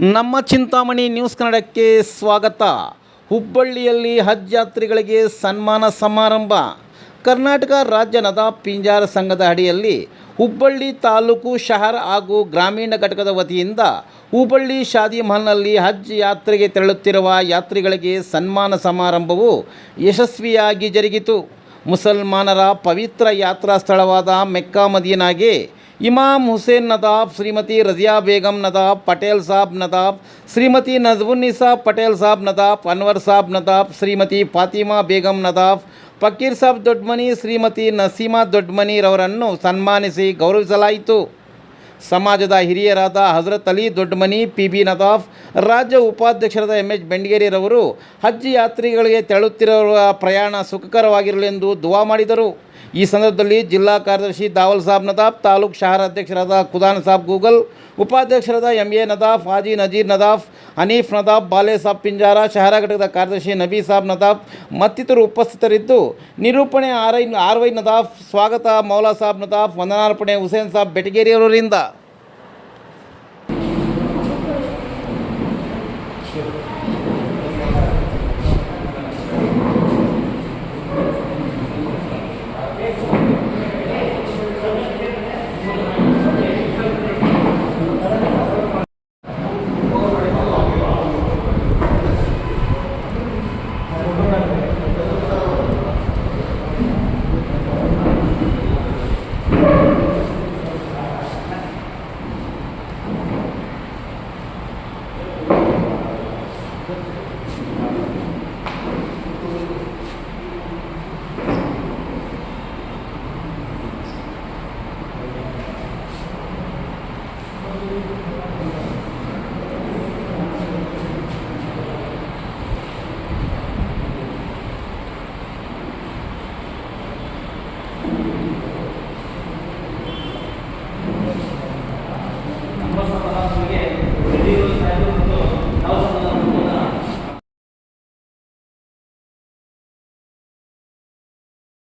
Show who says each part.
Speaker 1: ನಮ್ಮ ಚಿಂತಾಮಣಿ ನ್ಯೂಸ್ ಕನ್ನಡಕ್ಕೆ ಸ್ವಾಗತ. ಹುಬ್ಬಳ್ಳಿಯಲ್ಲಿ ಹಜ್ ಯಾತ್ರಿಗಳಿಗೆ ಸನ್ಮಾನ ಸಮಾರಂಭ. ಕರ್ನಾಟಕ ರಾಜ್ಯ ನದಾ ಪಿಂಜಾರ ಸಂಘದ ಅಡಿಯಲ್ಲಿ ಹುಬ್ಬಳ್ಳಿ ತಾಲೂಕು ಶಹರ್ ಹಾಗೂ ಗ್ರಾಮೀಣ ಘಟಕದ ವತಿಯಿಂದ ಹುಬ್ಬಳ್ಳಿ ಶಾದಿ ಮಹಲ್ನಲ್ಲಿ ಹಜ್ ಯಾತ್ರೆಗೆ ತೆರಳುತ್ತಿರುವ ಯಾತ್ರಿಗಳಿಗೆ ಸನ್ಮಾನ ಸಮಾರಂಭವು ಯಶಸ್ವಿಯಾಗಿ ಜರುಗಿತು. ಮುಸಲ್ಮಾನರ ಪವಿತ್ರ ಯಾತ್ರಾ ಸ್ಥಳವಾದ ಮೆಕ್ಕಾ ಮದೀನಾಗೆ ಇಮಾಮ್ ಹುಸೇನ್ ನದಾಫ್ ಶ್ರೀಮತಿ ರಜಿಯಾ ಬೇಗಂ ನದಾಫ್ ಪಟೇಲ್ ಸಾಬ್ ನದಾಫ್ ಶ್ರೀಮತಿ ನಜ್ವುನ್ನಿಸಾ ಪಟೇಲ್ ಸಾಬ್ ನದಾಫ್ ಅನ್ವರ್ ಸಾಬ್ ನದಾಫ್ ಶ್ರೀಮತಿ ಫಾತಿಮಾ ಬೇಗಂ ನದಾಫ್ ಫಕೀರ್ ಸಾಬ್ ದೊಡ್ಮನಿ, ಶ್ರೀಮತಿ ನಸೀಮಾ ದೊಡ್ಮನಿರವರನ್ನು ಸನ್ಮಾನಿಸಿ ಗೌರವಿಸಲಾಯಿತು. ಸಮಾಜದ ಹಿರಿಯರಾದ ಹಜರತ್ ಅಲಿ ದೊಡ್ಡಮನಿ ಪಿ ಬಿ ನದಾಫ್ ರಾಜ್ಯ ಉಪಾಧ್ಯಕ್ಷರಾದ ಎಂ ಎಚ್ ಬೆಂಡಿಗೇರಿರವರು ಹಜ್ ಯಾತ್ರಿಗಳಿಗೆ ತೆರಳುತ್ತಿರುವ ಪ್ರಯಾಣ ಸುಖಕರವಾಗಿರಲೆಂದು ದುವಾ ಮಾಡಿದರು. ಈ ಸಂದರ್ಭದಲ್ಲಿ ಜಿಲ್ಲಾ ಕಾರ್ಯದರ್ಶಿ ದಾವಲ್ ಸಾಬ್ ನದಾಫ್ ತಾಲೂಕ್ ಶಹರ ಅಧ್ಯಕ್ಷರಾದ ಖುದಾನ್ ಸಾಬ್ ಗೂಗಲ್, ಉಪಾಧ್ಯಕ್ಷರಾದ ಎಂ ಎ ನದಾಫ್ ಹಾಜಿ ನಜೀರ್ ನದಾಫ್ ಹನೀಫ್ ನದಾಫ್ ಬಾಲೆ ಸಾಬ್ ಪಿಂಜಾರ, ಶಹರ ಘಟಕದ ಕಾರ್ಯದರ್ಶಿ ನಬಿ ಸಾಬ್ ನದಾಫ್ ಮತ್ತಿತರರು ಉಪಸ್ಥಿತರಿದ್ದು, ನಿರೂಪಣೆ R I R Y Nadaf ಸ್ವಾಗತ ಮೌಲಾ ಸಾಬ್ ನದಾಫ್ ವಂದನಾರ್ಪಣೆ ಹುಸೇನ್ ಸಾಬ್ ಬೆಟಗೇರಿಯವರಿಂದ. you.